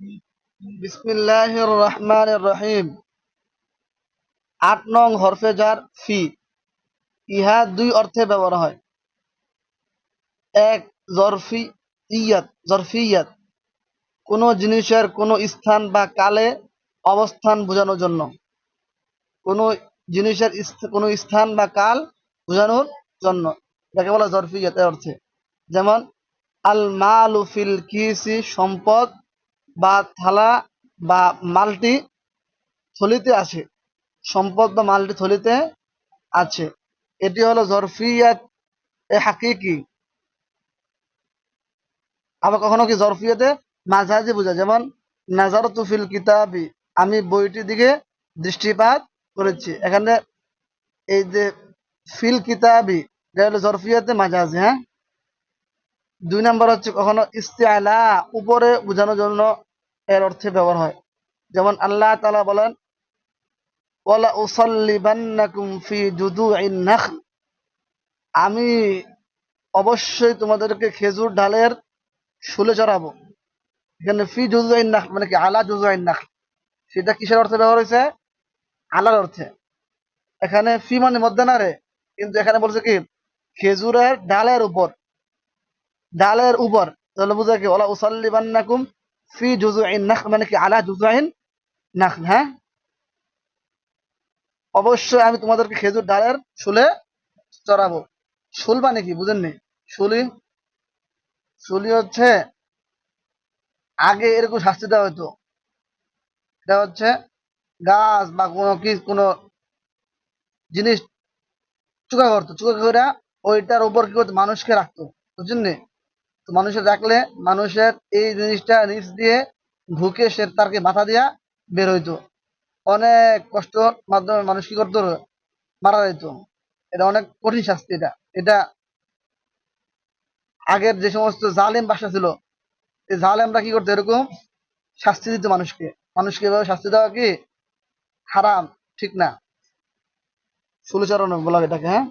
বিসমিল্লাহির রহমানির রহিম আট নং হরফে ফি। ইহা দুই অর্থে ব্যবহার হয়। এক, জরফি ইয়াত কোনো জিনিসের কোনো স্থান বা কালে অবস্থান বোঝানোর জন্য। কোনো জিনিসের কোনো স্থান বা কাল বোঝানোর জন্য। যাকে বলা জরফিয়াত এর অর্থে। যেমন আল মালু ফিল কিসি সম্পদ বা থালা বা মালটি থলিতে আছে সম্পদ বা মালটি থলিতে আছে। এটি হলো জরফিয়াত এ হাকিকি। আবার কখনো কি জরফিয়াতে মাঝাজি বোঝা যেমন নাজার তুফিল কিতাবি আমি বইটির দিকে দৃষ্টিপাত করেছি। এখানে এই যে ফিল কিতাবি, এটা হলো জরফিয়াতে মাঝাজি হ্যাঁ? দুই নম্বর হচ্ছে কখনো ইস্তেআলা, উপরে বোঝানোর জন্য এর অর্থে ব্যবহার হয়। যেমন আল্লাহ তালা বলেন উসাল্লিবান্নাকুম ফি নাখল। আমি অবশ্যই তোমাদেরকে খেজুর ডালের শুলে চড়াবো। এখানে ফি জুজুইন নাখ মানে কি? আলা জুজুইন নাখ সেটা কিসের অর্থে ব্যবহার হয়েছে? আলার অর্থে। এখানে ফি মানে মধ্যে না রে কিন্তু এখানে বলছে কি? খেজুরের ডালের উপর। ডালের উপর। তাহলে বুঝা কি? ওলা উসাল্লিবান্নাকুম ফি জুজুইন নাখ মানে কি, আলা জুজুইন নাখ হ্যাঁ? অবশ্যই আমি তোমাদেরকে খেজুর ডালের শুলে চড়াবো। শুল মানে কি, বুঝেননি? শুলি শুলি হচ্ছে আগে এরকম শাস্তি দেওয়া হতো এটা হচ্ছে গাছ বা কোনো কি, কোনো জিনিস চুকা করতো। চুকা করে ওইটার উপর কি করতো? মানুষকে রাখতো। বুঝছেন নি? তো মানুষের রাখলে মানুষের এই জিনিসটা নিচ দিয়ে ঢুকে সে তারকে মাথা দিয়া বের হইতো। অনেক কষ্টর মাধ্যমে মানুষ কি করতো? মারা যেত। এটা অনেক কঠিন শাস্তি এটা। এটা আগের যে সমস্ত জালেম বাসা ছিল, এই জালেমরা কি করতো? এরকম শাস্তি দিত মানুষকে। মানুষকে এভাবে শাস্তি দেওয়া কি? হারাম। ঠিক না? সুলুচরণ বলা এটাকে হ্যাঁ?